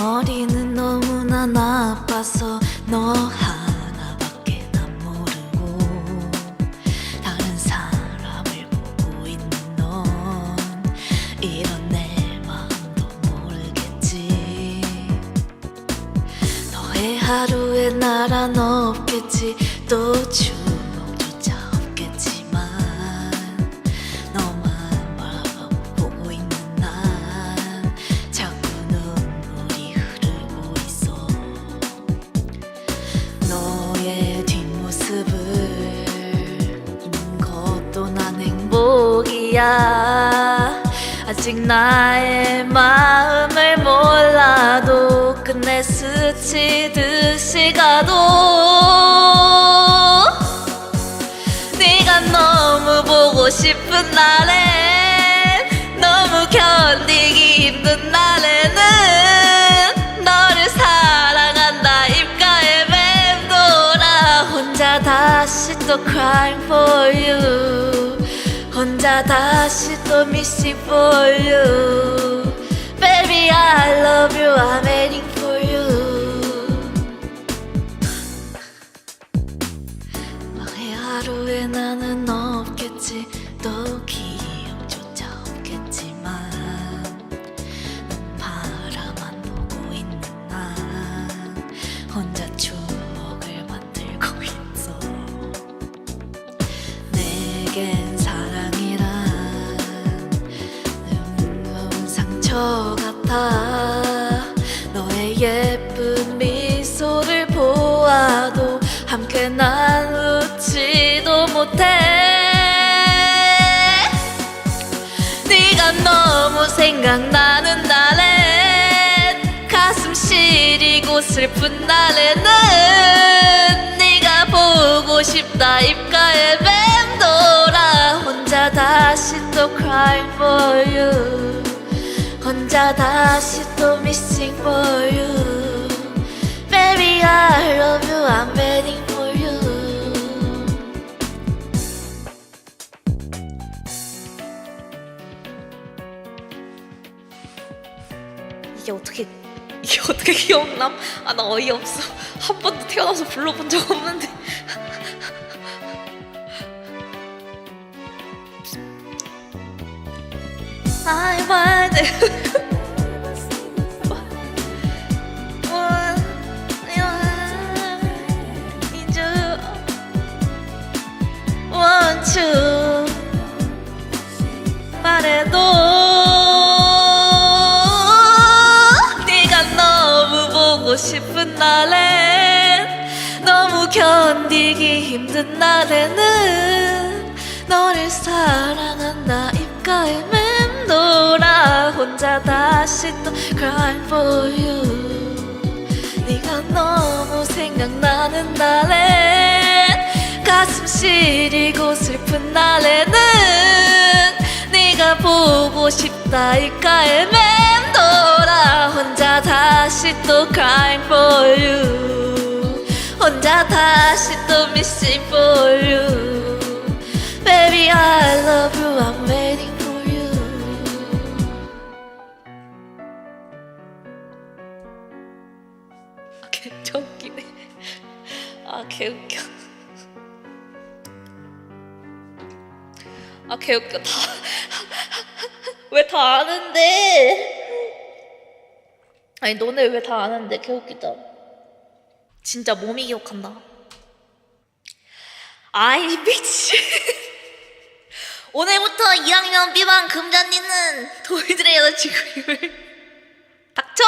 머리는 너무나 나빠서 너 하나밖에 난 모르고 다른 사람을 보고 있는 넌 이런 내 마음도 모르겠지. 너의 하루에 나란 없겠지. 또추 행복이야. 아직 나의 마음을 몰라도 끝내 스치듯이 가도 네가 너무 보고 싶은 날엔 너무 견디기 힘든 날에는 너를 사랑한다 입가에 맴돌아. 혼자 다시 또 crying for you 혼자 다시 또 missing for you Baby I 상처 같아. 너의 예쁜 미소를 보아도 함께 난 웃지도 못해. 네가 너무 생각나는 날엔 가슴 시리고 슬픈 날에는 네가 보고 싶다 입가에 맴돌아 혼자 다시 또 crying for you 혼자 다시 또 missing for you Baby I love you I'm waiting for you 이게 어떻게 이게 어떻게 기억남? 아 나 어이없어 한 번도 태어나서 불러본 적 없는데 I want want to 말해도 네가 너무 보고 싶은 날엔 너무 견디기 힘든 날에는 혼자 다시 또 cry for you 네가 너무 생각나는 날엔 가슴 시리고 슬픈 날에는 네가 보고 싶다 입가에 맴돌아 혼자 다시 또 crying for you 혼자 다시 또 missing for you Baby I love you I'm 개저 웃기네. 아, 개웃겨. 아, 개웃겨. 다. 왜 다 아는데? 아니, 너네 왜 다 아는데? 개웃기다. 진짜 몸이 기억한다. 아이, 미친. 오늘부터 2학년 B반 금잔디는 도희들의 여자친구 이름을 닥쳐!